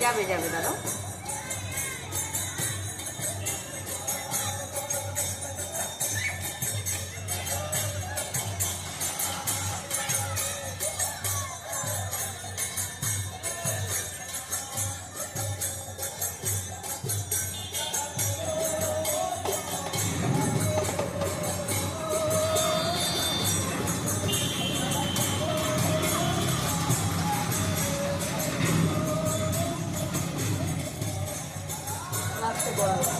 যাবে যাবে দাদা। Wow.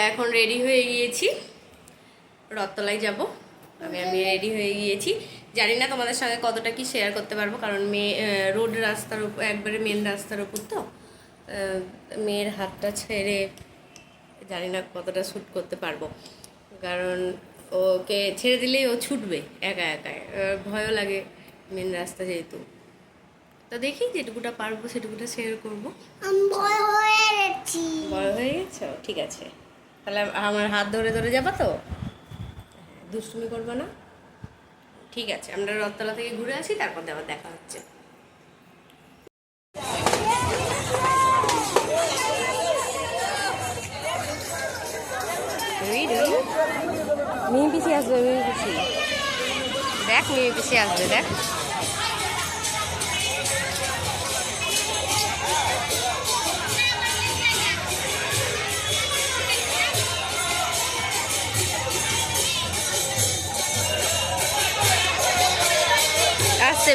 আমরা এখন রেডি হয়ে গিয়েছি। রথতলায় যাব। আমি আমি রেডি হয়ে গিয়েছি। জানি না তোমাদের সঙ্গে কতটা কি শেয়ার করতে পারব কারণ মেয়ে রোড রাস্তার উপর একবারে মেন রাস্তার উপর তো। মেয়ের হাতটা ছেড়ে জানি না কতটা শ্যুট করতে পারব। কারণ ওকে ছেড়ে দিলেই ও ছুটবে একা আহ, ভয়ও লাগে মেন রাস্তা যেহেতু। তো দেখি যেটুকুটা পারব সেটুকুটা শেয়ার করব। ভয় হয়ে বড় হয়ে গেছো? ঠিক আছে। তাহলে আমার হাত ধরে ধরে যাবা তো? দুষ্টুমি করব না? ঠিক আছে, আমরা রথতলা থেকে ঘুরে আসি, তারপর আবার দেখা হচ্ছে। মিহি পিছিয়ে আসবে মিহি পিছিয়ে দেখ, মেয়ে পিছিয়ে আসবে, দেখ।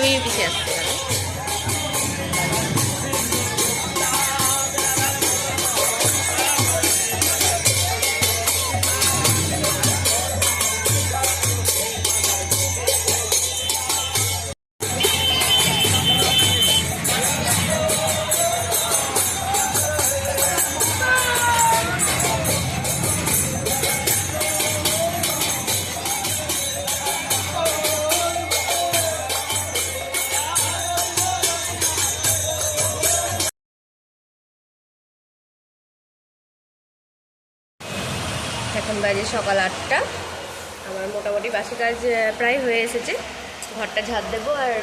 মিহি পিছিয়ে আসছে এখন বাজে সকাল আটটা। আমার মোটামুটি বাসি কাজ প্রায় হয়ে এসেছে। ঘরটা ঝাড় দেবো আর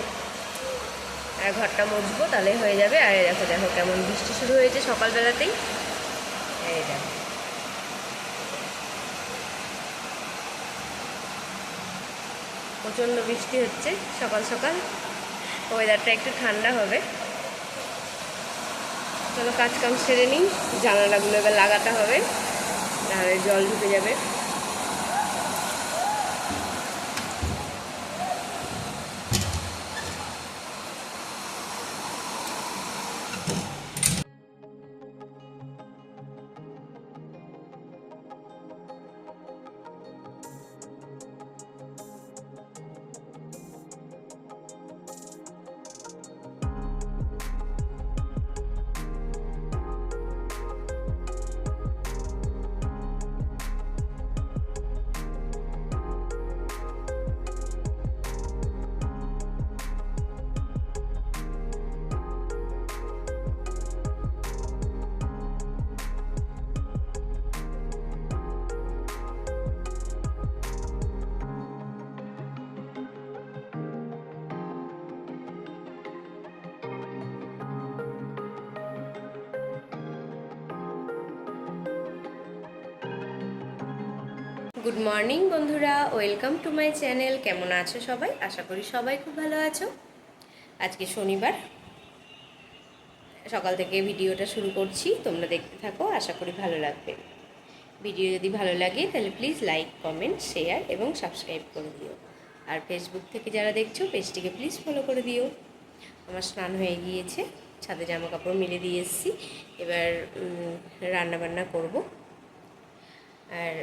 আর ঘরটা মুছবো তাহলে হয়ে যাবে। আর দেখো দেখো কেমন বৃষ্টি শুরু হয়েছে সকালবেলাতেই। এই দেখো। প্রচণ্ড বৃষ্টি হচ্ছে সকাল সকাল। ওয়েদারটা একটু ঠান্ডা হবে। চলো কাজ কাম সেরে নিই। জানালাগুলো এবার লাগাতে হবে। জল ঢুকে যাবে। গুড মর্নিং বন্ধুরা। ওয়েলকাম টু মাই চ্যানেল কেমন আছো সবাই? আশা করি সবাই খুব ভালো আছো। আজকে শনিবার। সকাল থেকে ভিডিওটা শুরু করছি। তোমরা দেখতে থাকো, আশা করি ভালো লাগবে। ভিডিও যদি ভালো লাগে, তাহলে প্লিজ লাইক কমেন্ট শেয়ার এবং সাবস্ক্রাইব করে দিও। আর ফেসবুক থেকে যারা দেখছ, পেজটিকে প্লিজ ফলো করে দিও। আমার স্নান হয়ে গিয়েছে, ছাদে জামা কাপড় মিলে দিয়ে এসেছি। এবার রান্না বান্না করব। আর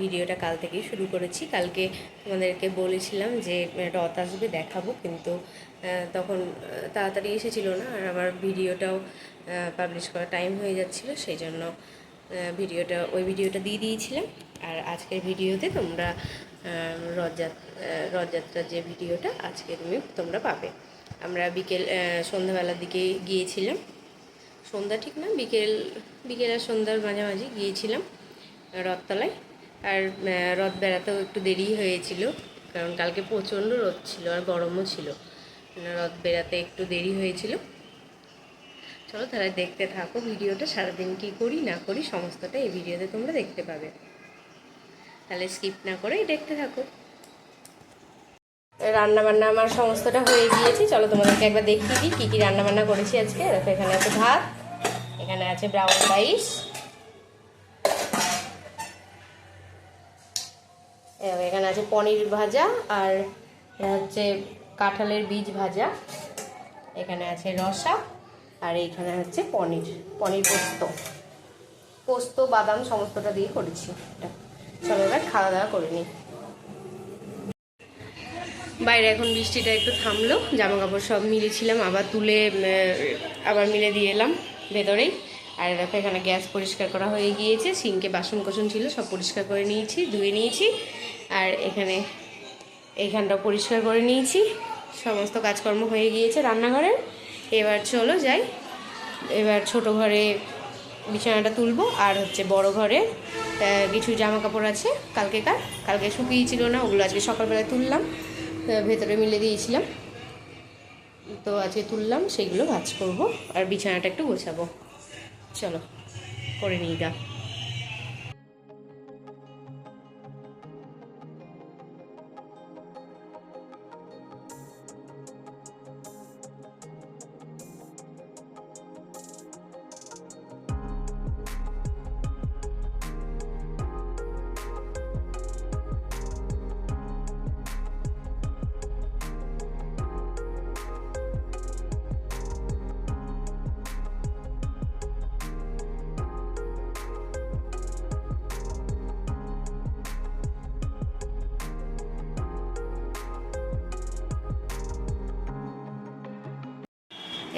ভিডিওটা কাল থেকেই শুরু করেছি। কালকে তোমাদেরকে বলেছিলাম যে রথ আসবে, দেখাবো, কিন্তু তখন তাড়াতাড়ি এসেছিল না, আর আমার ভিডিওটাও পাবলিশ করার টাইম হয়ে যাচ্ছিল, সেই জন্য ভিডিওটা, ওই ভিডিওটা দিয়ে দিয়েছিলাম। আর আজকের ভিডিওতে তোমরা রথযাত্রা রথযাত্রার যে ভিডিওটা, আজকে তুমি, তোমরা পাবে। আমরা বিকেল সন্ধ্যাবেলার দিকে গিয়েছিলাম। সন্ধ্যা ঠিক না, বিকেল বিকেল আর সন্ধ্যার মাঝামাঝি গিয়েছিলাম। রথতলায়। আর রথ বেড়াতেও একটু দেরি হয়েছিল, কারণ কালকে প্রচণ্ড রোদ ছিল আর গরমও ছিল। রথ বেড়াতে একটু দেরি হয়েছিল। চলো তাহলে দেখতে থাকো ভিডিওটা, সারাদিন কী করি না করি, সমস্তটা এই ভিডিওতে তোমরা দেখতে পাবে। তাহলে স্কিপ না করেই দেখতে থাকো। রান্না বান্না আমার সমস্তটা হয়ে গিয়েছে। চলো তোমাদেরকে একবার দেখিয়ে দিই, কী কী রান্না বান্না করেছি আজকে। দেখো, এখানে আছে ভাত, এখানে আছে ব্রাউন রাইস এখানে আছে পনির ভাজা আর হচ্ছে কাঁঠালের বীজ ভাজা। এখানে আছে রসা আর এইখানে হচ্ছে পনির পনির পোস্ত। পোস্ত, বাদাম সমস্তটা দিয়ে করেছি। এটা চলো এবার খাওয়া দাওয়া করে নিই। বাইরে এখন বৃষ্টিটা একটু থামলো জামা কাপড় সব মিলেছিলাম, আবার তুলে আবার মিলে দিয়ে এলাম ভেতরেই। আর দেখো, এখানে গ্যাস পরিষ্কার করা হয়ে গিয়েছে। সিঙ্কে বাসন কোসন ছিল, সব পরিষ্কার করে নিয়েছি, ধুয়ে নিয়েছি। আর এখানে এইখানটাও পরিষ্কার করে নিয়েছি। সমস্ত কাজকর্ম হয়ে গিয়েছে রান্নাঘরের। এবার চলো যাই। এবার ছোট ঘরে বিছানাটা তুলবো, আর হচ্ছে বড় ঘরে কিছু জামা কাপড় আছে কালকেকার। কালকে শুকিয়েছিল না, ওগুলো আজকে সকালবেলায় তুললাম ভেতরে মিলে দিয়েছিলাম। তো আজকে তুললাম, সেগুলো ভাজ করব, আর বিছানাটা একটু গোছাবো। চলো করে নিই গা।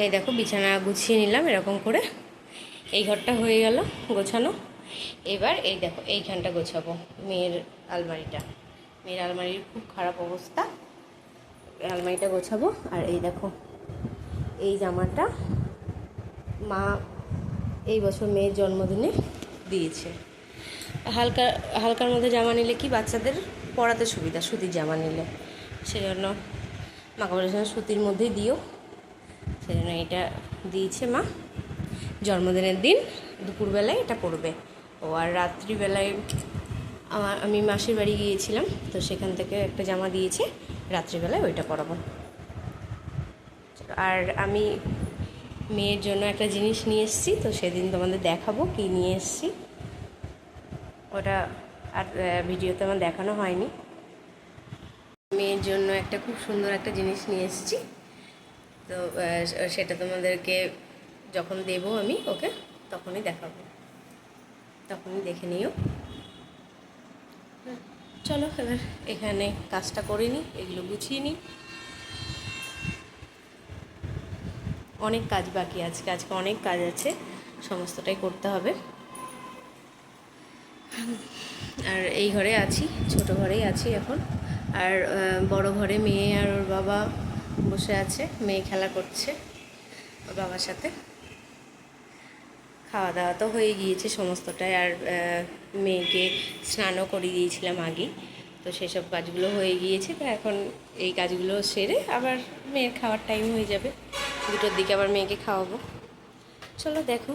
এই দেখো বিছানা গুছিয়ে নিলাম এরকম করে। এই ঘরটা হয়ে গেল গোছানো। এবার এই দেখো, এইখানটা গোছাবো মেয়ের আলমারিটা। মেয়ের আলমারির খুব খারাপ অবস্থা। আলমারিটা গোছাবো। আর এই দেখো, এই জামাটা মা এই বছর মেয়ের জন্মদিনে দিয়েছে। হালকা, হালকার মধ্যে জামা নিলে কি বাচ্চাদের পরাতে সুবিধা, সুতির জামা নিলে। সেই জন্য মাকে বলেছিলাম সুতির মধ্যেই দিও। সেই জন্য এটা দিয়েছে মা। জন্মদিনের দিন দুপুরবেলায় এটা পড়বে। ও আর রাত্রিবেলায় আমার, আমি মাসির বাড়ি গিয়েছিলাম, তো সেখান থেকে একটা জামা দিয়েছে, রাত্রিবেলায় ওইটা পরাবো। আর আমি মেয়ের জন্য একটা জিনিস নিয়ে এসেছি, তো সেদিন তোমাদের দেখাবো কী নিয়ে এসেছি। ওটা আর ভিডিওতে আমার দেখানো হয়নি। মেয়ের জন্য একটা খুব সুন্দর একটা জিনিস নিয়ে এসেছি। তো সেটা তোমাদেরকে যখন দেবো আমি, ওকে, তখনই দেখাবো। তখনই দেখে নিও। চলো এবার এখানে কাজটা করে নিই এগুলো গুছিয়ে নিই অনেক কাজ বাকি আজকে আজকে অনেক কাজ আছে, সমস্তটাই করতে হবে। আর এই ঘরে আছি, ছোট ঘরেই আছি এখন। আর বড় ঘরে মেয়ে আর ওর বাবা বসে আছে, মেয়ে খেলা করছে ওর বাবার সাথে। খাওয়া দাওয়া তো হয়ে গিয়েছে সমস্তটাই আর মেয়েকে স্নানও করিয়ে দিয়েছিলাম আগেই। তো সেসব কাজগুলো হয়ে গিয়েছে, তো এখন এই কাজগুলো সেরে আবার মেয়ের খাওয়ার টাইম হয়ে যাবে। দুটোর দিকে আবার মেয়েকে খাওয়াবো। চলো দেখো।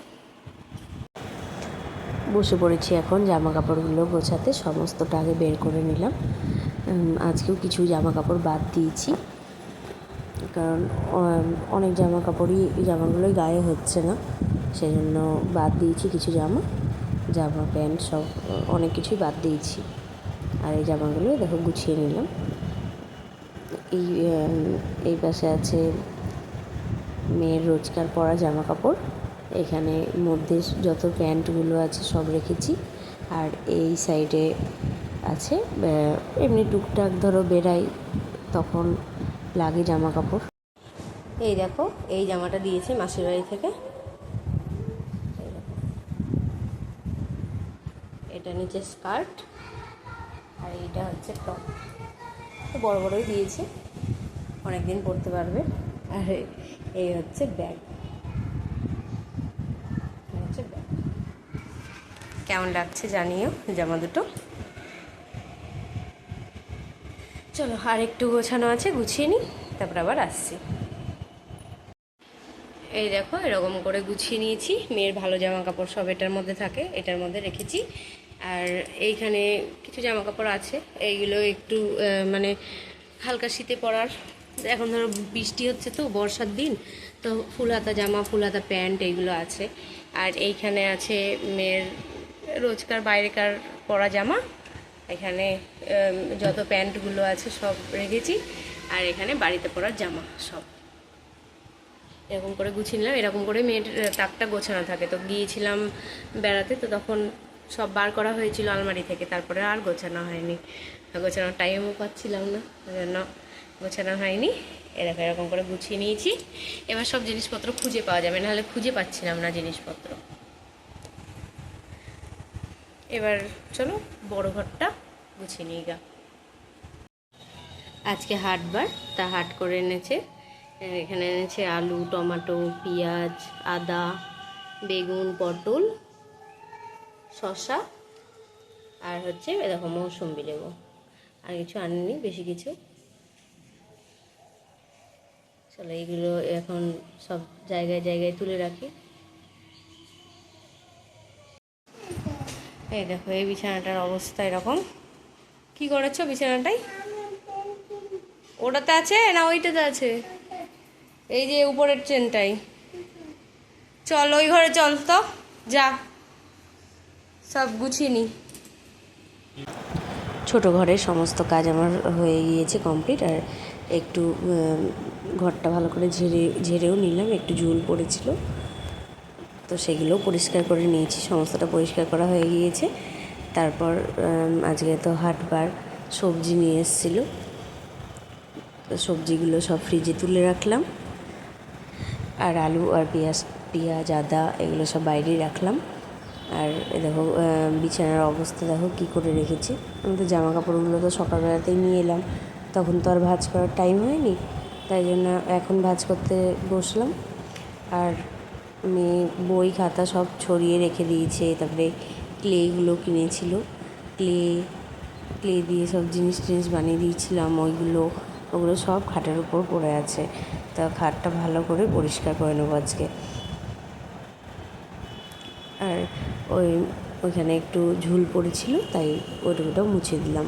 বসে পড়েছি এখন জামা কাপড়গুলো গোছাতে, সমস্তটা আগে বের করে নিলাম। আজকেও কিছু জামা কাপড় বাদ দিয়েছি। কারণ অনেক জামা কাপড়ই জামাগুলোই গায়ে হচ্ছে না। সেই জন্য বাদ দিয়েছি কিছু জামা। জামা, প্যান্ট সব অনেক কিছুই বাদ দিয়েছি। আর এই জামাগুলো দেখো গুছিয়ে নিলাম। এই এই পাশে আছে মেয়ের রোজকার পরা জামা কাপড় এখানে মধ্যে যত প্যান্টগুলো আছে সব রেখেছি। আর এই সাইডে আছে এমনি টুকটাক ধরো বেরাই তখন লাগে জামা কাপড় এই দেখো, এই জামাটা দিয়েছে মাসির বাড়ি থেকে। এটা নিচে স্কার্ট, আর এইটা হচ্ছে টপ। বড় বড়ই দিয়েছে, অনেকদিন পরতে পারবে। আর এই হচ্ছে ব্যাগ। হচ্ছে ব্যাগ। কেমন লাগছে জানিও, জামা দুটো? চলো আর একটু গোছানো আছে, গুছিয়ে নিই, তারপর আবার আসছি। এই দেখো, এরকম করে গুছিয়ে নিয়েছি। মেয়ের ভালো জামা কাপড় সব এটার মধ্যে থাকে, এটার মধ্যে রেখেছি। আর এইখানে কিছু জামা কাপড় আছে, এইগুলো একটু মানে হালকা শীতে পরার। এখন ধরো বৃষ্টি হচ্ছে তো, বর্ষার দিন, তো ফুল হাতা জামা ফুল হাতা প্যান্ট এইগুলো আছে। আর এইখানে আছে মেয়ের রোজকার, বাইরেকার পরা জামা। এখানে যত প্যান্টগুলো আছে সব রেখেছি। আর এখানে বাড়িতে পরার জামা সব। এরকম করে গুছিয়ে নিলাম। এরকম করে মেয়ের তাকটা গোছানো থাকে। তো গিয়েছিলাম বেড়াতে, তো তখন সব বার করা হয়েছিল আলমারি থেকে। তারপরে আর গোছানো হয়নি। গোছানোর টাইমও পাচ্ছিলাম না। ওই জন্য গোছানো হয়নি। এরকম এরকম করে গুছিয়ে নিয়েছি। এবার সব জিনিসপত্র খুঁজে পাওয়া যাবে। নাহলে খুঁজে পাচ্ছিলাম না জিনিসপত্র। এবার চলো বড় ঘরটা গুছিয়ে নিয়ে গা। আজকে হাটবার তা হাট করে এনেছে। এখানে এনেছে আলু, টমেটো, পেঁয়াজ, আদা, বেগুন, পটল, শসা আর হচ্ছে এ দেখো মৌসুম্বি লেবু। আর কিছু আনেনি, বেশি কিছু। চলো এইগুলো এখন সব জায়গায় জায়গায় তুলে রাখি। এই দেখো, এই বিছানাটার অবস্থা এরকম। কি করেছ বিছানাটাই ওটাতে আছে না ওইটাতে আছে? এই যে উপরের ট্রেনটাই চল, ওই ঘরে চল তো, যা। সব গুছিয়ে নি। ছোট ঘরের সমস্ত কাজ আমার হয়ে গিয়েছে কমপ্লিট, আর একটু ঘরটা ভালো করে ঝেড়ে, ঝেড়েও নিলাম, একটু ঝুল পড়েছিল। তো সেগুলোও পরিষ্কার করে নিয়েছি, সমস্তটা পরিষ্কার করা হয়ে গিয়েছে। তারপর আজকে তো হাটবার সবজি নিয়ে এসেছিল। তো সবজিগুলো সব ফ্রিজে তুলে রাখলাম। আর আলু আর পেঁয়াজ পেঁয়াজ, আদা এগুলো সব বাইরেই রাখলাম। আর দেখো বিছানার অবস্থা দেখো কী করে রেখেছি। আমি তো জামা কাপড়গুলো তো সকালবেলাতেই নিয়ে এলাম। তখন তো আর ভাজ করার টাইম হয়নি। তাই জন্য এখন ভাজ করতে বসলাম। আর মেয়ে বই, খাতা সব ছড়িয়ে রেখে দিয়েছে, তারপরে ক্লেগুলো কিনেছিল। ক্লে ক্লে দিয়ে সব জিনিস টিনিস বানিয়ে দিয়েছিলাম, ওইগুলো, ওগুলো সব খাটের উপর পড়ে আছে। তা খাটটা ভালো করে পরিষ্কার করে নেব আজকে। আর ওই, ওইখানে একটু ঝুল পড়েছিল, তাই ওইটুকুটাও মুছে দিলাম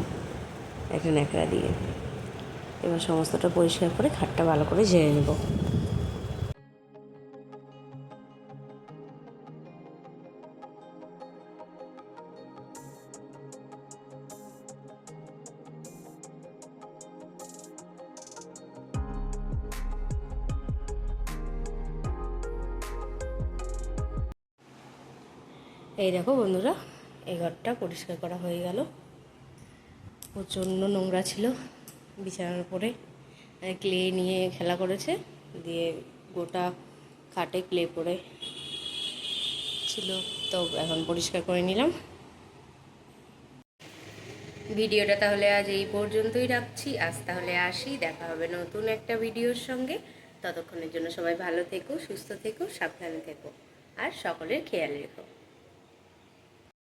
একটা ন্যাকড়া দিয়ে। এবার সমস্তটা পরিষ্কার করে খাটটা ভালো করে ঝেড়ে নেব। দেখো বন্ধুরা, এই ঘরটা পরিষ্কার করা হয়ে গেল। প্রচণ্ড নোংরা ছিল বিছানার উপরে। ক্লে নিয়ে খেলা করেছে, দিয়ে গোটা খাটে ক্লে পড়ে ছিল। তো এখন পরিষ্কার করে নিলাম। ভিডিওটা তাহলে আজ এই পর্যন্তই রাখছি। আজ তাহলে আসি, দেখা হবে নতুন একটা ভিডিওর সঙ্গে। ততক্ষণের জন্য সবাই ভালো থেকো, সুস্থ থেকো, সাবধানে থেকো, আর সকলের খেয়াল রেখো।